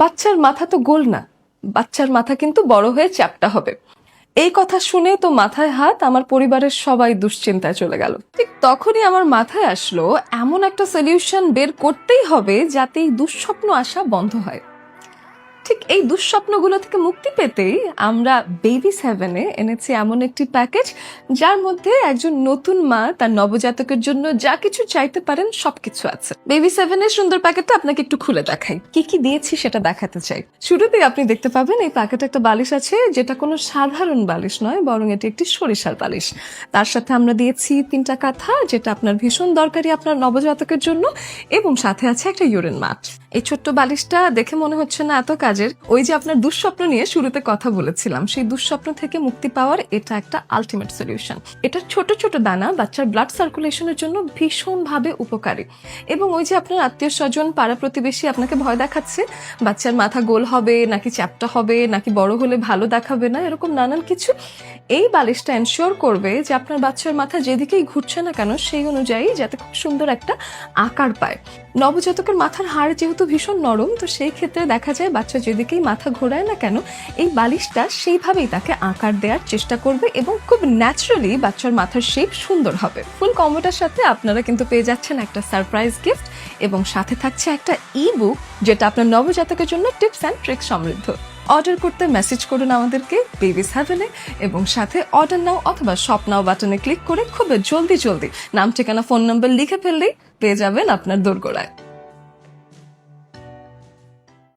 বাচ্চার মাথা তো গোল না। বাচ্চার মাথা কিন্তু বড় হয়ে চ্যাপটা হবে। এই কথা শুনে তো মাথায় হাত আমার পরিবারের সবাই দুশ্চিন্তায় চলে গেল। ঠিক তখনই আমার মাথায় আসলো, এমন একটা সলিউশন বের করতেই হবে যাতে এই দুঃস্বপ্ন আসা বন্ধ হয়। ঠিক এই দুঃস্বপ্নগুলো থেকে মুক্তি পেতেই আমরা বেবি সেভেনে এনেছি এমন একটি প্যাকেজ যার মধ্যে একজন নতুন মা তার নবজাতকের জন্য যা কিছু চাইতে পারেন সবকিছু আছে। বেবি সেভেনের সুন্দর প্যাকেটটা আপনাকে একটু খুলে দেখাই। কি কি দিয়েছি সেটা দেখাতে চাই। শুরুতেই আপনি দেখতে পাবেন এই প্যাকেটে একটা বালিশ আছে, যেটা কোনো সাধারণ বালিশ নয়, বরং এটি একটি সরিষার বালিশ। তার সাথে আমরা দিয়েছি তিনটা কাঁথা, যেটা আপনার ভীষণ দরকারি আপনার নবজাতকের জন্য, এবং সাথে আছে একটা ইউরেন ম্যাট এই ছোট্ট বালিশটা দেখে মনে হচ্ছে না এত কাজের। ওই যে আপনার দুঃস্বপ্ন নিয়ে শুরুতে কথা বলেছিলাম, সেই দুঃস্বপ্ন থেকে মুক্তি পাওয়ার এটা একটা আলটিমেট সলিউশন এটার ছোট ছোট দানা বাচ্চার ব্লাড সার্কুলেশনের জন্য ভীষণভাবে উপকারী। এবং ওই যে আপনার আত্মীয় স্বজন, পাড়া প্রতিবেশী আপনাকে ভয় দেখাচ্ছে, বাচ্চার মাথা গোল হবে, নাকি চ্যাপটা হবে, নাকি বড় হলে ভালো দেখাবে না, এরকম নানান কিছু। এই বালিশটা এনশিওর করবে যে আপনার বাচ্চার মাথা যেদিকেই ঘুরছে না কেন, সেই অনুযায়ী যাতে খুব সুন্দর একটা আকার পায়। নবজাতকের মাথার হাড় যেহেতু ভীষণ নরম, তো সেই ক্ষেত্রে দেখা যায় বাচ্চা যেদিকেই মাথা ঘোরায় না কেন, এই বালিশটা সেইভাবেই তাকে আকার দেওয়ার চেষ্টা করবে এবং খুব ন্যাচারালি বাচ্চার মাথার শেপ সুন্দর হবে। ফুল কম্বোটার সাথে আপনারা কিন্তু পেয়ে যাচ্ছেন একটা সারপ্রাইজ গিফট এবং সাথে থাকছে একটা ই বুক যেটা আপনার নবজাতকের জন্য টিপস অ্যান্ড ট্রিক্স সমৃদ্ধ। অর্ডার করতে মেসেজ করুন আমাদেরকে বেবিস হ্যাভেনে এবং সাথে অর্ডার নাও অথবা শপ নাও বাটনে ক্লিক করে খুব জলদি জলদি নাম, ঠিকানা ফোন নম্বর লিখে ফেললেই পেয়ে যাবেন আপনার দোরগোড়ায়।